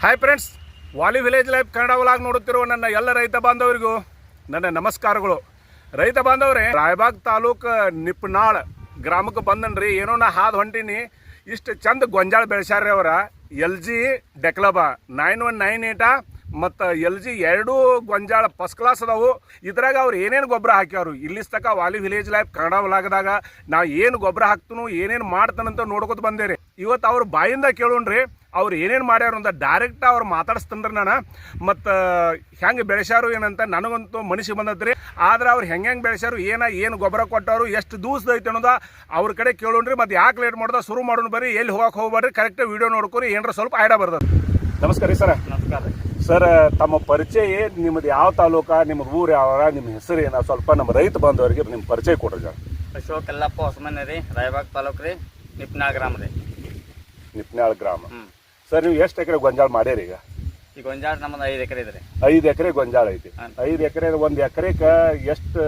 Hi friends Vali village life Kannada vlog ನೋಡುತ್ತಿರುವ ನನ್ನ ಎಲ್ಲ ರೈತ ಬಾಂಧವರಿಗೂ ನನ್ನ ನಮಸ್ಕಾರಗಳು. ರೈತ ಬಾಂಧವ್ರೆ, ರಾಯಬಾಗ್ ತಾಲೂಕು ನಿಪ್ನಾಳ್ ಗ್ರಾಮಕ್ಕೆ ಬಂದನ್ರಿ. ಏನೋ ನಾ ಹಾದು ಹೊಂಟೀನಿ. ಇಷ್ಟು ಚಂದ ಗೊಂಜಾಳ ಬೆಳೆಸ್ಯಾರ್ರಿ ಅವರ. L G DeKalb nine one nine eight ಮತ್ತು ಎಲ್ ಜಿ ಎರಡೂ ಗೊಂಜಾಳ ಫಸ್ಟ್ ಕ್ಲಾಸ್ ಅದಾವು. ಇದ್ರಾಗ ಅವ್ರು ಏನೇನು ಗೊಬ್ಬರ ಹಾಕ್ಯಾರು ಇಲ್ಲಿಸ್ ವಾಲಿ ವಿಲೇಜ್ ಲೈಫ್ ಕನ್ನಡ ವ್ಲಾಗ್ದಾಗ ನಾವು ಏನು ಗೊಬ್ಬರ ಹಾಕ್ತನು, ಏನೇನು ಮಾಡ್ತಾನಂತ ನೋಡ್ಕೊತ ಬಂದೇರಿ. ಇವತ್ತು ಅವ್ರ ಬಾಯಿಂದ ಕೇಳೋಣ್ರಿ. ಅವ್ರು ಏನೇನು ಮಾಡ್ಯಾರು ಅಂತ ಡೈರೆಕ್ಟ್ ಅವ್ರು ಮಾತಾಡಿಸ್ತಂದ್ರೆ ನಾನು. ಮತ್ತು ಹೆಂಗೆ ಬೆಳೆಸ್ಯಾರು ಏನಂತ ನನಗಂತೂ ಮನಸ್ಸಿಗೆ ಬಂದತ್ರಿ ಆದ್ರೆ ಅವ್ರು ಹೆಂಗೆ ಹೆಂಗೆ ಬೆಳೆಸ್ಯಾರು ಏನ ಏನು ಗೊಬ್ಬರ ಕೊಟ್ಟವರು ಎಷ್ಟು ದೂಸದ ಐತೆ ಅನ್ನೋದ ಅವ್ರ ಕಡೆ ಕೇಳೋಣ್ರಿ. ಮತ್ತು ಯಾಕೆ ಲೇಟ್ ಮಾಡ್ದ ಶುರು ಮಾಡೋಣ ಬರ್ರಿ. ಎಲ್ಲಿ ಹೋಗಕ್ಕೆ ಹೋಗ್ಬೇಡ್ರಿ ಕರೆಕ್ಟಾಗಿ ವಿಡಿಯೋ ನೋಡ್ಕೊರಿ. ಏನಾರ ಸ್ವಲ್ಪ ಐಡಿಯಾ ಬರ್ತದೆ. ನಮಸ್ಕಾರ ರೀ ಸರ್. ನಮಸ್ಕಾರ ಸರ್ ತಮ್ಮ ಪರಿಚಯ ನಿಮ್ಮದು ಯಾವ ತಾಲೂಕ? ನಿಮ್ಮ ಊರು ಯಾವ ನಿಮ್ಮ ಹೆಸರು ಏನ? ಸ್ವಲ್ಪ ನಮ್ಮ ರೈತ ಬಂದವರಿಗೆ ನಿಮ್ಮ ಪರಿಚಯ ಕೊಡ್ರಿ ಸರ್. ಅಶೋಕ್ ಎಲ್ಲಪ್ಪ ಹೊಸಮನೆ ರೀ ರಾಯಬಾಗ್ ತಾಲೂಕು ರೀ ನಿಪ್ನಾಳ ಗ್ರಾಮ ರೀ. ನಿಪ್ನಾಳ ಗ್ರಾಮ. ಹ್ಞೂ ಸರ್ ನೀವು ಎಷ್ಟು ಎಕರೆ ಗೊಂಜಾಳ ಮಾಡ್ಯಾರ ಈಗ? ಈ ಗೊಂಜಾಳ ನಮ್ಮದು ಐದು ಎಕರೆ ಇದೆ ರೀ. ಐದು ಎಕರೆ ಗೊಂಜಾಳ ಐತಿ. ಐದು ಎಕರೆ ಒಂದು ಎಕರೆಕ ಎಷ್ಟು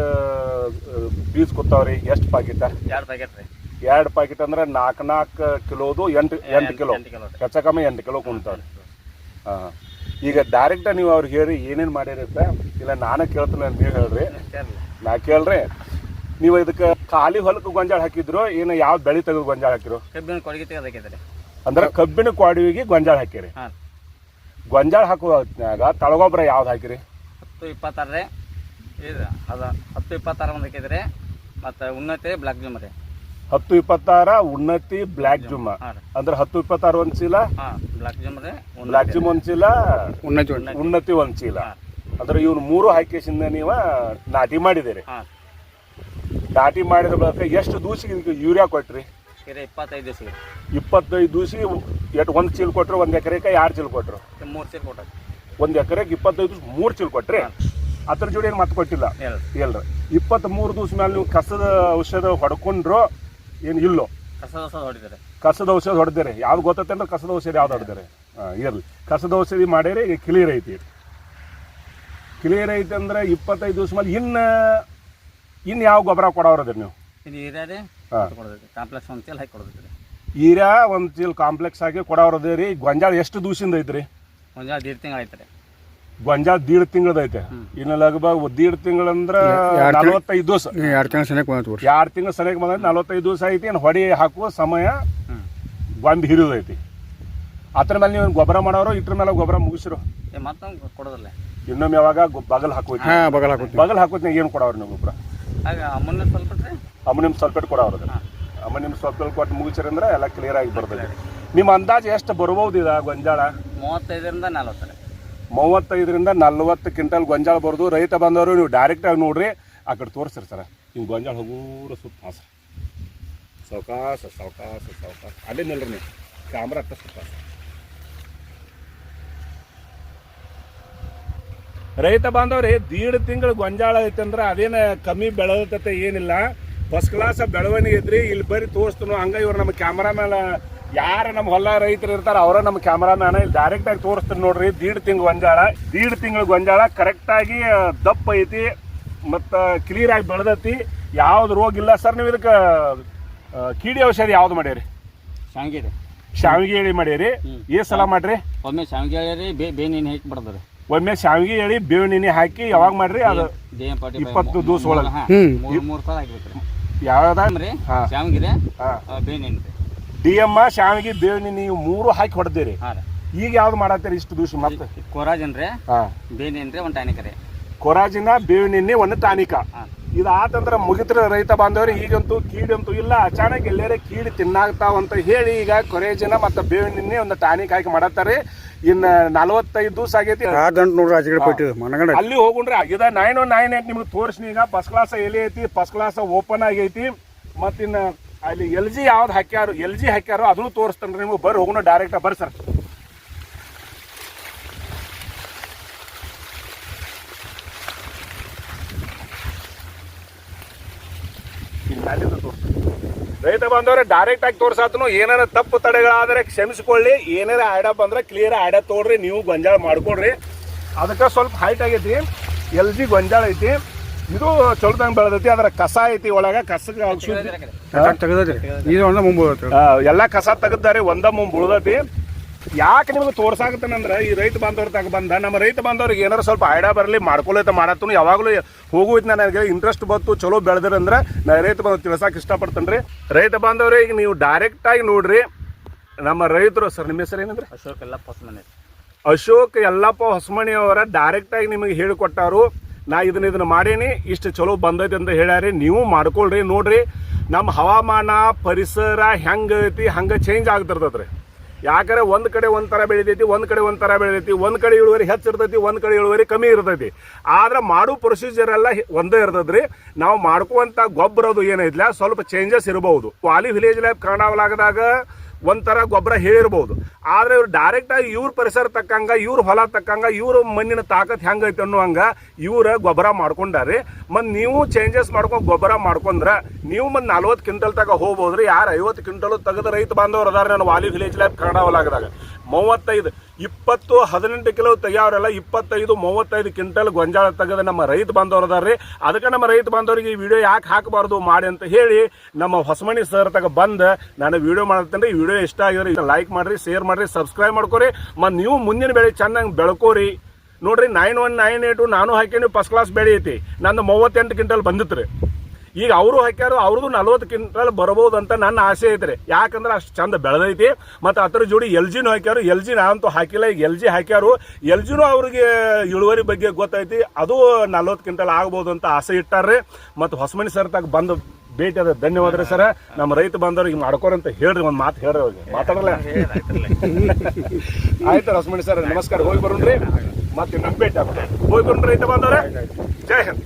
ಬೀಜ ಕೊತ್ತಾವ್ರಿ? ಎಷ್ಟು ಪಾಕಿಟ? ಎರಡು ಪ್ಯಾಕೆಟ್ ರೀ. ಎರಡು ಪಾಕಿಟ್ ಅಂದ್ರೆ ನಾಲ್ಕು ನಾಲ್ಕು ಕಿಲೋದು ಎಂಟು ಎಂಟು ಕಿಲೋ. ಹೆಚ್ಚ ಕಮ್ಮಿ ಎಂಟು ಕಿಲೋ ಕುಂತಾವ್ರಿ ಹಾಂ. ಈಗ ಡೈರೆಕ್ಟ್ ನೀವು ಅವ್ರಿಗೆ ಹೇಳಿ ಏನೇನು ಮಾಡ್ಯಾರ ಇಲ್ಲ ನಾನೇ ಕೇಳ್ತೀನಿ ನೀವು ಹೇಳ್ರಿ. ನಾ ಕೇಳ್ರಿ. ನೀವು ಇದಕ್ಕೆ ಖಾಲಿ ಹೊಲಕ್ಕೆ ಗೊಂಜಾಳ ಹಾಕಿದ್ರು ಏನು ಯಾವ ಬೆಳೆ ತೆಗೆದು ಗೊಂಜಾಳ ಹಾಕಿರು? ಕಬ್ಬಿನ ಕೊಡುಗೆ ತೆಗೆದು ಅಂದ್ರೆ ಕಬ್ಬಿನ ಕ್ವಾಡಿವಿಗೆ ಗೊಂಜಾಳ ಹಾಕಿರಿ. ಹಾಂ. ಗೊಂಜಾಳ ಹಾಕುವ ಹೊತ್ನ್ಯಾಗ ತಳಗೊಬ್ಬರ ಯಾವ್ದು ಹಾಕಿರಿ? ಹತ್ತು ಇಪ್ಪತ್ತಾರು ರೀ. ಇದು ಅದ ಹತ್ತು ಇಪ್ಪತ್ತಾರು ಒಂದು ಹಾಕಿದ್ರಿ. ಮತ್ತು ಉನ್ನತಿ ಬ್ಲಾಕ್ ಜುಮ್ ರೀ. ಹತ್ತು ಇಪ್ಪತ್ತಾರ ಉನ್ನತಿ ಬ್ಲ್ಯಾಕ್ ಜುಮ್ಮ. ಹಾಂ ರೀ. ಅಂದ್ರೆ ಹತ್ತು ಇಪ್ಪತ್ತಾರು ಒಂದ್ ಚೀಲ? ಹಾಂ ಬ್ಲಾಕ್ ಜುಮ್ ರೀ ಬ್ಲ್ಯಾಕ್ ಜುಮ್ ಒಂದ್ ಚೀಲ? ಉನ್ನತಿ ಉನ್ನತಿ ಒಂದ್ ಚೀಲ. ಹಾಂ. ಅಂದ್ರೆ ಇವ್ನು ಮೂರು ಹಾಕಿಸಿಂದ ನೀವು ನಾಟಿ ಮಾಡಿದಿರಿ. ಹಾಂ. ನಾಟಿ ಮಾಡಿದ ಬಳಿಕ ಎಷ್ಟು ದೂಸಿಗೆ ಯೂರಿಯಾ ಕೊಟ್ರಿ? ಸೀರೆ ಇಪ್ಪತ್ತೈದು ದಿವಸ ಇಪ್ಪತ್ತೈದು ದೂಸಿ ಎಷ್ಟು ಒಂದು ಚೀಲ ಕೊಟ್ಟರು ಒಂದು ಎಕರೆಗೆ ಎರಡು ಚೀಲ ಕೊಟ್ರು. ಮೂರು ಚೀಲ ಕೊಟ್ಟ ಒಂದು ಎಕರೆಗೆ ಇಪ್ಪತ್ತೈದು ದಿವಸ ಮೂರು ಚೀಲ ಕೊಟ್ರಿ. ಅದ್ರ ಜೋಡಿ ಏನು ಮತ್ತೆ ಕೊಟ್ಟಿಲ್ಲ? ಇಲ್ರಿ. ಇಪ್ಪತ್ತ್ ಮೂರು ದಿವಸ ಮೇಲೆ ನೀವು ಕಸದ ಔಷಧ ಹೊಡ್ಕೊಂಡ್ರು ಏನು ಇಲ್ಲೋ? ಕಸದ ಕಸದ ಹೊಡಿತಾರೆ. ಕಸದ ಔಷಧ ಹೊಡೆದಿರಿ. ಯಾವ್ದು ಗೊತ್ತೈತಂದ್ರೆ ಕಸದ ಔಷಧ ಯಾವ್ದು ಹೊಡೆದಿರಿ? ಇರಲಿ. ಕಸದ ಔಷಧಿ ಮಾಡಿರಿ ಈಗ ಕ್ಲಿಯರ್ ಐತಿ. ಕ್ಲಿಯರ್ ಐತಿ ಅಂದ್ರೆ ಇಪ್ಪತ್ತೈದು ದಿವಸ ಮೇಲೆ ಇನ್ನು ಇನ್ನು ಯಾವ ಗೊಬ್ಬರ ಕೊಡೋರದ್ರಿ ನೀವು? ಕೊಡೋದೈತಿ ಕಾಂಪ್ಲೆಕ್ಸ್ ಒಂದು ಚೀಲ ಹಾಕಿ ಕೊಡೋದೈತಿ ರೀ. ಈರ್ಯಾ ಒಂದು ಚೀಲ ಕಾಂಪ್ಲೆಕ್ಸ್ ಆಗಿ ಕೊಡೋರದೇ ರೀ. ಗೊಂಜಾಳ ಎಷ್ಟು ದೂಸಿಂದ ಐತ್ರಿ ಗೊಂಜಾಳ ದೀಡ್ ತಿಂಗಳು ರೀ. ಗೊಂಜಾಳ ದೀಡ್ ತಿಂಗಳದ ಐತೆ. ಇನ್ನು ಲಗಭಗ್ ದೀಡ್ ತಿಂಗಳಂದ್ರ ನಲವತ್ತೈದು ದಿವಸ. ಎರಡು ತಿಂಗಳು ಸನಿಯಕ್ಕೆ ಬಂದ ಎರಡು ತಿಂಗಳು ಬಂದ್ರೆ ನಲವತ್ತೈದು ದಿವಸ ಐತಿ. ಏನು ಹೊಡಿ ಹಾಕುವ ಸಮಯ ಗೊಂಬಿ ಹಿರಿದೈತಿ ಅದ್ರ ಮೇಲೆ ನೀವು ಗೊಬ್ಬರ ಮಾಡೋರು ಇದ್ರ ಮೇಲೆ ಗೊಬ್ಬರ ಮುಗಿಸಿರು. ಮತ್ತೊಂದು ಕೊಡೋದಲ್ಲ. ಇನ್ನೊಮ್ಮೆ ಯಾವಾಗ ಬಗಲ್ ಹಾಕೋತಿ ಹಾಂ ಬಗಲ್ ಹಾಕೋತಿ ಬಗಲ್ ಹಾಕೋತಿ ಏನು ಕೊಡೋರು ನೀವು ಗೊಬ್ಬರ ಆಗ ಮುನ್ನ ಸ್ವಲ್ಪ ಅಮೋನಿಯಂ ಸಲ್ಫೇಟ್ ಕೊಡ ಅವ್ರದ್ದು ಅಮೋನಿಯಂ ಸಲ್ಫೇಟ್ ಕೊಟ್ಟು ಮುಗಿಸಿರಂದ್ರೆ ಎಲ್ಲ ಕ್ಲಿಯರ್ ಆಗಿ ಬರ್ತದೆ ನಿಮ್ಮ ಅಂದಾಜು ಎಷ್ಟು ಬರ್ಬೋದು ಇದ ಗೊಂಜಾಳ? ಮೂವತ್ತೈದರಿಂದ ನಲ್ವತ್ತರ ರೀ. ಮೂವತ್ತೈದರಿಂದ ನಲ್ವತ್ತು ಕ್ವಿಂಟಲ್ ಗೊಂಜಾಳ ಬರೋದು. ರೈತ ಬಂದವರು ನೀವು ಡೈರೆಕ್ಟ್ ಆಗಿ ನೋಡ್ರಿ ಆ ಕಡೆ ತೋರಿಸ್ರಿ ಸರ್. ನೀವು ಗೊಂಜಾಳ ಹಗೂರ ಸುತ್ತ. ಸರ್. ಸಾವಕಾಶ ಸಾವಕಾಶ ಸಾವಕಾಶ ಅಲ್ಲೇ ನಿಲ್ರಿ ನೀವು. ಕ್ಯಾಮ್ರಾ ಹತ್ತ ಸುತ್ತ. ರೈತ ಬಾಂಧವ್ರಿ ದೀಡ್ ತಿಂಗಳು ಗೊಂಜಾಳ ಐತಂದ್ರೆ ಅದೇನ ಕಮ್ಮಿ ಬೆಳೆದತ್ತೆ ಏನಿಲ್ಲ. ಫಸ್ಟ್ ಕ್ಲಾಸ್ ಬೆಳವಣಿಗೆ ಇದ್ರಿ ಇಲ್ಲಿ ಬರೀ ತೋರಿಸ್ತು ಹಂಗ ಇವ್ರು ನಮ್ಮ ಕ್ಯಾಮ್ರಾ ಯಾರು ಯಾರ ನಮ್ಮ ಹೊಲ ರೈತರು ಇರ್ತಾರೆ ಅವರ ನಮ್ಮ ಕ್ಯಾಮ್ರಾ ಮ್ಯಾನ ಇಲ್ಲಿ ಡೈರೆಕ್ಟ್ ಆಗಿ ತೋರಿಸ್ತೀನಿ ನೋಡ್ರಿ ದೀಡ್ ತಿಂಗಳು ಗೊಂಜಾಳ ದೀಡ್ ತಿಂಗಳು ಗೊಂಜಾಳ ಕರೆಕ್ಟ್ ಆಗಿ ದಪ್ಪ ಐತಿ ಮತ್ತು ಕ್ಲಿಯರ್ ಆಗಿ ಬೆಳದತಿ ಯಾವ್ದು ರೋಗ ಇಲ್ಲ ಸರ್ ನೀವು ಇದಕ್ಕೆ ಕೀಡಿ ಔಷಧಿ ಯಾವ್ದು ಮಾಡ್ಯಾರಿ ಶಾವಿಗೆ ಶಾವಿಗೆ ಎಳಿ ಮಾಡ್ಯಾರಿ. ಏ ಸಲ ಮಾಡ್ರಿ? ಒಮ್ಮೆ ಶಾವಿಗೆ ರೀ ಬೇ ಬೇನೇನು ಹಾಕಿ ಬಿಡೋದು ಒಮ್ಮೆ ಶಾವಿಗೆ ಎಳಿ ಬೇವಿನ ಹಾಕಿ ಯಾವಾಗ ಮಾಡ್ರಿ? ಅದು ಇಪ್ಪತ್ತು ದಿವಸ ಒಳಗೆ. ಮೂರು ಮೂರು ಸಲ ರೀ ಯಾವ್ದ ರೀ? ಹಾ. ಹಾ. ಡಿ ಎಮ್ಮ ಶಾವಿಗೆ ಬೇವಿನ ನೀವು ಮೂರು ಹಾಕಿ ಹೊಡೆದಿರಿ. ಹಾಂ ರೀ. ಈಗ ಯಾವ್ದು ಮಾಡತ್ತೀರಿ ಇಷ್ಟು ದಿವಸ ಮತ್ತೆ? ಕೊರಾಜನ್ ರೀ. ಹಾ. ಬೇನೇನು ರೀ ಒಂದು ಟಾನಿಕ ರೀ. ಕೊರಾಜಿನ ಬೇವಿನ ಎಣ್ಣೆ ಒಂದು ಟಾನಿಕ. ಹಾಂ. ಇದು ಆತಂದ್ರ ಮುಗಿತ್ರ ರೈತ ಬಾಂಧವ್ರಿ ಈಗಂತೂ ಕೀಡಂತೂ ಇಲ್ಲ. ಅಚಾನಕ್ ಎಲ್ಲರೇ ಕೀಡಿ ತಿನ್ನಾಗ್ತಾವಂತ ಹೇಳಿ ಈಗ ಕೊರೇಜಿನ ಮತ್ತು ಬೇವಿನ ಎಣ್ಣೆ ಒಂದು ಟಾನಿಕ್ ಹಾಕಿ ಮಾಡತ್ತಾರೆ ಇನ್ನ ನಲವತ್ತೈದು ದಿವಸ ಆಗೈತಿ. ಅಲ್ಲಿ ಹೋಗುಣ್ರಿ ಇದ ನೈನ್ ಒನ್ ನೈನ್ ಏಟ್ ನಿಮ್ಗೆ ತೋರಿಸ್ನಿ ಈಗ ಫಸ್ಟ್ ಕ್ಲಾಸ್ ಎಲ್ಲಿ ಐತಿ? ಫಸ್ಟ್ ಕ್ಲಾಸ್ ಓಪನ್ ಆಗೈತಿ. ಮತ್ತಿನ್ನ ಅಲ್ಲಿ ಎಲ್ ಜಿ ಯಾವ್ದು ಹಾಕ್ಯಾರು ಎಲ್ ಜಿ ಹಾಕ್ಯಾರು ಅದನ್ನು ತೋರಿಸ್ತೇನೆ ನಿಮ್ಗೆ. ಬರ್ರಿ ಹೋಗೋಣ ಡೈರೆಕ್ಟ್ ಬರ್ರಿ ಸರ್ ಇಲ್ಲಿ ತೋರಿಸ್ತೀನಿ. ರೈತ ಬಂದವ್ರೆ ಡೈರೆಕ್ಟ್ ಆಗಿ ತೋರ್ಸಾತನು ಏನಾರ ತಪ್ಪು ತಡೆಗಳಾದ್ರೆ ಕ್ಷಮಿಸ್ಕೊಳ್ಳಿ. ಏನಾರ ಆಡ ಬಂದ್ರೆ ಕ್ಲಿಯರ್ ಆಡ ತೋಡ್ರಿ ನೀವು ಗೊಂಜಾಳ ಮಾಡ್ಕೊಡ್ರಿ. ಅದಕ್ಕೆ ಸ್ವಲ್ಪ ಹೈಟ್ ಆಗೈತಿ ಎಲ್ ಜಿ ಗೊಂಜಾಳ ಐತಿ. ಇದು ಚೊಲದಂಗೆ ಬೆಳೆದೈತಿ ಅದರ ಕಸ ಐತಿ ಒಳಗ ಆ, ಎಲ್ಲ ಕಸ ತೆಗದಾರೆ ಒಂದ ಮುಂಬ ಉಳ್ದೈತಿ ಯಾಕೆ ನಿಮಗೆ ತೋರ್ಸಾಕತ್ತೇನಂದ್ರೆ ಈ ರೈತ ಬಾಂಧವ್ರ ತಗ ಬಂದ ನಮ್ಮ ರೈತ ಬಾಂಧವ್ರಿಗೆ ಏನಾರು ಸ್ವಲ್ಪ ಐಡಿಯಾ ಬರಲಿ ಮಾಡ್ಕೊಳೈತೆ ಮಾಡತ್ತೂ ಯಾವಾಗಲೂ ಹೋಗುವೈತೆ ನನಗೆ ಇಂಟ್ರೆಸ್ಟ್ ಬಂತು ಚಲೋ ಬೆಳೆದ್ರಂದ್ರೆ ನಾ ರೈತ ಬಾಂಧವ್ ತಿಳ್ಸಕ್ಕೆ ಇಷ್ಟಪಡ್ತೇನೆ ರೀ ರೈತ ಬಾಂಧವ್ರೆ ಈಗ ನೀವು ಡೈರೆಕ್ಟಾಗಿ ನೋಡ್ರಿ ನಮ್ಮ ರೈತರು ಸರ್ ನಿಮ್ಮ ಹೆಸರು ಏನಂದ್ರೆ? ಅಶೋಕ್ ಎಲ್ಲಪ್ಪ ಹೊಸಮನೆ. ಮನೆ ಅಶೋಕ್ ಎಲ್ಲಪ್ಪ ಹೊಸಮಣಿ ಅವರ ಡೈರೆಕ್ಟಾಗಿ ನಿಮಗೆ ಹೇಳಿಕೊಟ್ಟಾರು. ನಾ ಇದನ್ನ ಇದನ್ನ ಮಾಡೀನಿ ಇಷ್ಟು ಚಲೋ ಬಂದೈತೆ ಅಂತ ಹೇಳ್ಯಾರಿ ನೀವು ಮಾಡ್ಕೊಳ್ರಿ ನೋಡ್ರಿ. ನಮ್ಮ ಹವಾಮಾನ ಪರಿಸರ ಹೆಂಗೈತಿ ಹಂಗೆ ಚೇಂಜ್ ಆಗ್ತಿರ್ತೈತ್ರಿ. ಯಾಕಂದ್ರೆ ಒಂದು ಕಡೆ ಒಂದು ಥರ ಬೆಳಿತೈತಿ, ಒಂದು ಕಡೆ ಒಂದು ಥರ ಬೆಳಿತೈತಿ, ಒಂದು ಕಡೆ ಇಳುವರಿ ಹೆಚ್ಚಿರ್ತೈತಿ ಒಂದು ಕಡೆ ಇಳುವರಿ ಕಮ್ಮಿ ಇರ್ತೈತಿ. ಆದ್ರೆ ಮಾಡೋ ಪ್ರೊಸೀಜರ್ ಎಲ್ಲ ಒಂದೇ ಇರ್ತದ್ರಿ. ನಾವು ಮಾಡ್ಕುವಂತ ಗೊಬ್ಬರದು ಏನೈತಿಲ್ಲ ಸ್ವಲ್ಪ ಚೇಂಜಸ್ ಇರಬಹುದು ವಾಲಿ ವಿಲೇಜ್ ಲೈಫ್ ಕನ್ನಡವಲಾಗದಾಗ ಒಂಥರ ಗೊಬ್ಬರ ಹೇಳಿರ್ಬೋದು. ಆದರೆ ಇವ್ರು ಡೈರೆಕ್ಟಾಗಿ ಇವ್ರ ಪರಿಸರ ತಕ್ಕಂಗೆ, ಇವ್ರ ಹೊಲ ತಕ್ಕಂಗೆ, ಇವ್ರ ಮಣ್ಣಿನ ತಾಕತ್ ಹೆಂಗೈತೆ ಅನ್ನುವಂಗ ಇವ್ರ ಗೊಬ್ಬರ ಮಾಡ್ಕೊಂಡಾರಿ. ಮತ್ತು ನೀವು ಚೇಂಜಸ್ ಮಾಡ್ಕೊಂಡು ಗೊಬ್ಬರ ಮಾಡ್ಕೊಂಡ್ರೆ ನೀವು ಮತ್ತು ನಲ್ವತ್ತು ಕ್ವಿಂಟಲ್ ತಗ ಹೋಗ್ಬೋದ್ರಿ. ಯಾರು ಐವತ್ತು ಕ್ವಿಂಟಲ್ ತೆಗೆದ ರೈತ ಬಾಂಧವ್ರು ಅದಾರ. ನಾನು ವಾಲಿ ವಿಲೇಜ್ ಲೈಫ್ ಕನ್ನಡ ಹೊಲಾಗದಾಗ ಮೂವತ್ತೈದು ಇಪ್ಪತ್ತು ಹದಿನೆಂಟು ಕಿಲೋ ತೆಗಿಯವ್ರೆಲ್ಲ ಇಪ್ಪತ್ತೈದು, ಮೂವತ್ತೈದು ಕ್ವಿಂಟಲ್ ಗೊಂಜಾಳ ತೆಗೆದ ನಮ್ಮ ರೈತ ಬಾಂಧವ್ರು ಅದಾರ್ರಿ ಅದಕ್ಕೆ ನಮ್ಮ ರೈತ ಬಾಂಧವರಿಗೆ ಈ ವಿಡಿಯೋ ಯಾಕೆ ಹಾಕಬಾರ್ದು ಮಾಡಿ ಅಂತ ಹೇಳಿ ನಮ್ಮ ಹೊಸಮಣಿ ಸರ್ ತಗ ಬಂದು ನಾನು ವಿಡಿಯೋ ಮಾಡ್ತೇನೆ. ಈ ವಿಡಿಯೋ ಇಷ್ಟ ಆಗಿದ್ರೆ ಲೈಕ್ ಮಾಡ್ರಿ ಶೇರ್ ಮಾಡ್ರಿ ಸಬ್ಸ್ಕ್ರೈಬ್ ಮಾಡ್ಕೊರಿ. ಮತ್ತು ನೀವು ಮುಂದಿನ ಬೆಳೆ ಚೆನ್ನಾಗಿ ಬೆಳ್ಕೋರಿ. ನೋಡ್ರಿ ನೈನ್ ಒನ್ ನೈನ್ ಏಟು ನಾನು ಹಾಕೇನಿ ಫಸ್ಟ್ ಕ್ಲಾಸ್ ಬೆಳೆ ಐತಿ. ನಂದು ಮೂವತ್ತೆಂಟು ಕ್ವಿಂಟಲ್ ಬಂದಿತ್ತು ರೀ ಈಗ ಅವರು ಹಾಕ್ಯಾರು ಅವ್ರದ್ದು ನಲ್ವತ್ತು ಕ್ವಿಂಟಲ್ ಬರಬಹುದು ಅಂತ ನನ್ನ ಆಸೆ ಐತ್ರಿ. ಯಾಕಂದ್ರೆ ಅಷ್ಟು ಚಂದ ಬೆಳೆದೈತಿ. ಮತ್ತು ಅದ್ರ ಜೋಡಿ ಎಲ್ ಜಿನೂ ಹಾಕ್ಯಾರು. ಎಲ್ ಜಿ ನಾನಂತೂ ಹಾಕಿಲ್ಲ. ಈಗ ಎಲ್ ಜಿ ಹಾಕ್ಯಾರು. ಎಲ್ ಜಿನೂ ಅವ್ರಿಗೆ ಇಳುವರಿ ಬಗ್ಗೆ ಗೊತ್ತೈತಿ. ಅದು ನಲ್ವತ್ತು ಕ್ವಿಂಟಲ್ ಆಗ್ಬೋದು ಅಂತ ಆಸೆ ಇಟ್ಟಾರ್ರಿ. ಮತ್ತು ಹೊಸಮನಿ ಸರ್ ತಾಗ ಬಂದು ಭೇಟಿ ಅದ ಧನ್ಯವಾದ ರೀ ಸರ್ ನಮ್ಮ ರೈತ ಬಂದವ್ರಿಗೆ ಅಂತ ಹೇಳ್ರಿ ಒಂದು ಮಾತು ಹೇಳ್ರಿ ಅವ್ರಿಗೆ. ಮಾತಾಡಲ್ಲ ಆಯ್ತು ಹೊಸಮಣಿ ಸರ್ ನಮಸ್ಕಾರ. ಹೋಗಿ ಬರೋಣ್ರಿ. ಮತ್ತೆ ನಮ್ಮ ಭೇಟಿ ಆಗ್ತದೆ ಹೋಗಿ ಬರೋಣ್ರಿ ರೈತ ಬಂದವ್ರೆ. ಜೈ ಹಿಂದ್.